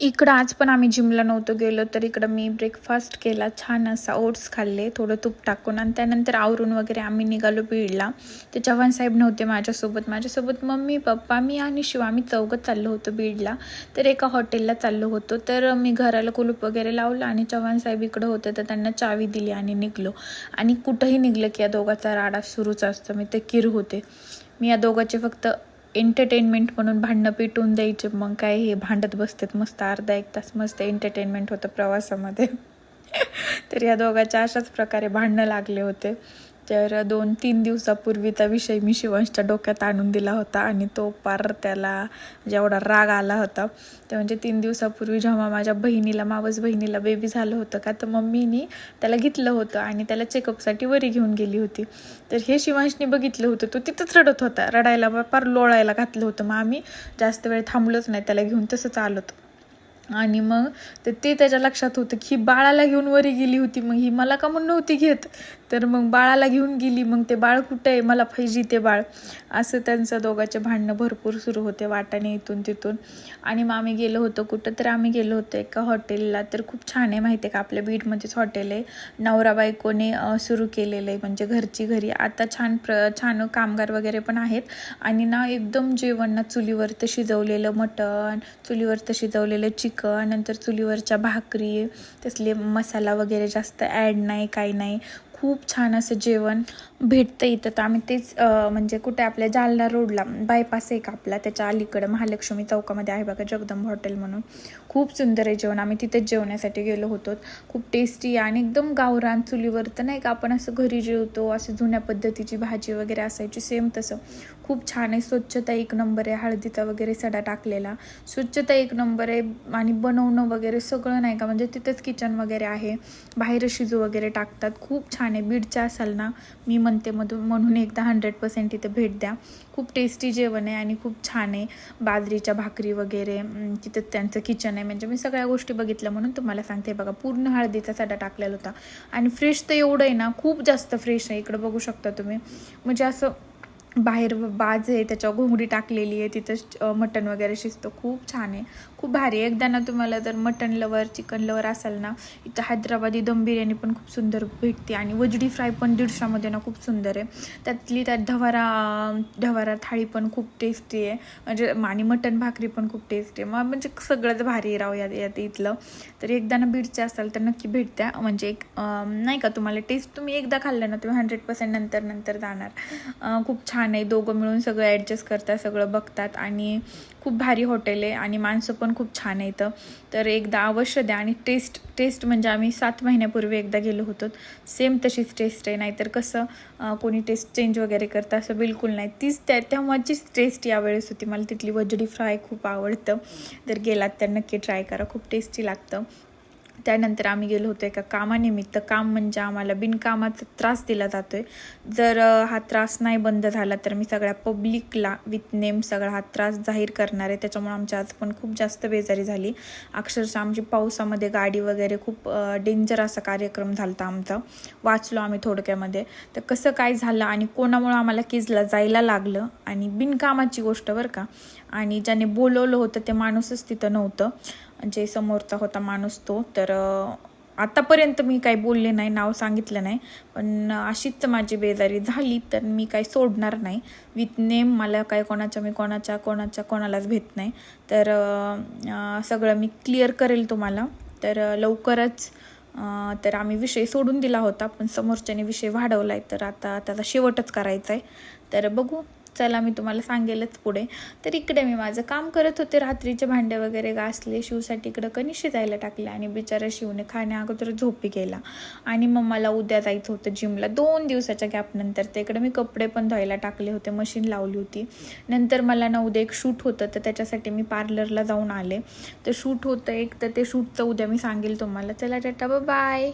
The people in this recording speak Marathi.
इकडं आज पण आम्ही जिमला नव्हतो गेलो तर इकडं मी ब्रेकफास्ट केला. छान असा ओट्स खाल्ले थोडं तूप टाकून. आणि त्यानंतर आवरून वगैरे आम्ही निघालो बीडला. ते चव्हाण साहेब नव्हते माझ्यासोबत. माझ्यासोबत मम्मी पप्पा मी आणि शिव आम्ही चौघत चाललो होतो बीडला. तर एका हॉटेलला चाललो होतो. तर मी घराला कुलूप वगैरे लावलं आणि चव्हाण साहेब इकडं होते तर त्यांना चावी दिली आणि निघलो. आणि कुठंही निघलं की या दोघाचा राडा सुरूच असतो. मी ते किर होते. मी या दोघांचे फक्त एंटरटेनमेंट म्हणून भांडणं पेटवून द्यायचे मग काय हे भांडत बसतात मस्त अर्धा एक तास मस्त एंटरटेनमेंट होतं प्रवासामध्ये. तर या दोघांच्या अशाच प्रकारे भांडणं लागले होते. तर दोन तीन दिवसापूर्वीचा विषय मी शिवांशच्या डोक्यात आणून दिला होता आणि तो पार त्याला जेवढा राग आला होता ते म्हणजे तीन दिवसापूर्वी जेव्हा माझ्या बहिणीला मावस बहिणीला बेबी झालं होतं का तर मम्मीनी त्याला घेतलं होतं आणि त्याला चेकअपसाठी वरी घेऊन गेली होती. तर हे शिवांशने बघितलं होतं. तो तिथंच रडत होता. रडायला पार लोळायला घातलं होतं. मग आम्ही जास्त वेळ थांबलोच नाही. त्याला घेऊन तसंच आलो होतो. आणि मग तर ते त्याच्या लक्षात होतं की ही बाळाला घेऊन वरी गेली होती. मग ही मला का म्हणून नव्हती घेत? तर मग बाळाला घेऊन गेली. मग ते बाळ कुठं आहे? मला पाहिजे ते बाळ. असं त्यांचं दोघांचे भांडणं भरपूर सुरू होते वाटाने इथून तिथून. आणि मग आम्ही गेलो होतो कुठं? तर आम्ही गेलो होतो एका हॉटेलला. तर खूप छान आहे माहिती आहे का? आपल्या बीडमध्येच हॉटेल आहे. नवरा बायकोने सुरू केलेलं आहे. म्हणजे घरची घरी. आता छान प्र छान कामगार वगैरे पण आहेत. आणि ना एकदम जेवण ना चुलीवरचं शिजवलेलं मटण चुलीवरचं शिजवलेलं चिकन नंतर चुलीवरच्या भाकरी तसले मसाला वगैरे जास्त ॲड नाही काही नाही. खूप छान असं जेवण भेटतं इथं. तर आम्ही तेच म्हणजे कुठे आपल्या जालना रोडला बायपास आहे का आपला त्याच्या अलीकडं महालक्ष्मी चौकामध्ये आहे बघा जगदंब हॉटेल म्हणून. खूप सुंदर आहे जेवण. आम्ही तिथेच जेवण्यासाठी गेलो होतो. खूप टेस्टी आणि एकदम गावरान चुलीवर तर नाही का आपण असं घरी जेवतो असं जुन्या पद्धतीची भाजी वगैरे असायची सेम तसं. खूप छान आहे. स्वच्छता एक नंबर आहे. हळदीचा वगैरे सडा टाकलेला. स्वच्छता एक नंबर आहे आणि बनवणं वगैरे सगळं नाही का म्हणजे तिथंच किचन वगैरे आहे. बाहेर शिजू वगैरे टाकतात. खूप छान ठाणे बीडच्या असाल ना मी म्हणते मधून म्हणून एकदा हंड्रेड पर्सेंट तिथे भेट द्या. खूप टेस्टी जेवण आहे आणि खूप छान आहे. बाजरीच्या भाकरी वगैरे तिथं त्यांचं किचन आहे. म्हणजे मी सगळ्या गोष्टी बघितल्या म्हणून तुम्हाला सांगते. बघा पूर्ण हळदीचा सडा टाकलेला होता. आणि फ्रेश तर एवढं आहे ना खूप जास्त फ्रेश आहे. इकडं बघू शकता तुम्ही. म्हणजे असं बाहेर बाज आहे त्याच्यावर घोंगडी टाकलेली आहे तिथं मटण वगैरे शिजतं. खूप छान आहे. खूप भारी आहे. एकदा ना तुम्हाला जर मटण लवर चिकन लवर असाल ना इथं हैदराबादी दम बिर्याणी पण खूप सुंदर भेटते आणि वजडी फ्राय पण दीडशामध्ये ना खूप सुंदर आहे. त्यातली त्यात ढवारा ढवारा थाळी पण खूप टेस्टी आहे. म्हणजे आणि मटण भाकरी पण खूप टेस्टी आहे. मग म्हणजे सगळंच भारी राहू यात यात इथलं. तर एकदा ना बीडचे असाल तर नक्की भेटत्या म्हणजे एक नाही का तुम्हाला टेस्ट तुम्ही एकदा खाल्लं ना तुम्ही हंड्रेड पर्सेंट नंतर नंतर जाणार खूप छान आहे दोघं मिळून सगळं ॲडजस्ट करतात सगळं बघतात आणि खूप भारी हॉटेल आहे आणि माणसं पण खूप छान आहे इथं तर एकदा अवश्य द्या आणि टेस्ट टेस्ट म्हणजे आम्ही सात महिन्यापूर्वी एकदा गेलो होतो. सेम तशीच टेस्ट आहे नाहीतर कसं कोणी टेस्ट चेंज वगैरे करतं असं बिलकुल नाही. तीच त्या तेव्हाचीच टेस्ट यावेळेस होती. मला तिथली वजडी फ्राय खूप आवडतं. जर गेलात तर नक्की ट्राय करा खूप टेस्टी लागतं. त्यानंतर आम्ही गेलो होतो एका कामानिमित्त. काम म्हणजे आम्हाला बिनकामाचा त्रास दिला जातो आहे जर हा त्रास नाही बंद झाला तर मी सगळ्या पब्लिकला विथ नेम सगळा हा त्रास जाहीर करणार आहे. त्याच्यामुळे आमच्या आज पण खूप जास्त बेजारी झाली. अक्षरशः आमची पावसामध्ये गाडी वगैरे खूप डेंजर असा कार्यक्रम झाला होता आमचा. वाचलो आम्ही थोडक्यामध्ये. तर कसं काय झालं आणि कोणामुळं आम्हाला केजला जायला लागलं आणि बिनकामाची गोष्ट बरं का? आणि ज्याने बोलवलं होतं ते माणूसच तिथं नव्हतं. जे समोरचा होता माणूस तो तर आतापर्यंत मी काही बोलले नाही नाव सांगितलं नाही पण अशीच माझी बेजारी झाली तर मी काही सोडणार नाही. विथ नेम मला काय कोणाच्या मी कोणाच्या कोणाच्या कोणालाच भेट नाही. तर सगळं मी क्लिअर करेल तुम्हाला. तर लवकरच तर आम्ही विषय सोडून दिला होता पण समोरच्याने विषय वाढवला आहे तर आता त्याचा शेवटच करायचा आहे तर बघू चला मी तुम्हाला सांगेलच पुढे. तर इकडे मी माझं काम करत होते. रात्रीचे भांडे वगैरे घासले शिवसाठी इकडं कणी शिजायला टाकले आणि बिचारा शिवने खाण्या अगोदर झोपी गेला. आणि मग मला उद्या जायचं होतं जिमला दोन दिवसाच्या गॅपनंतर ते इकडे मी कपडे पण धुवायला टाकले होते. मशीन लावली होती. नंतर मला ना उद्या एक शूट होतं तर त्याच्यासाठी मी पार्लरला जाऊन आले. तर शूट होतं एक तर ते शूटचं उद्या मी सांगेल तुम्हाला. चला टाटा बाय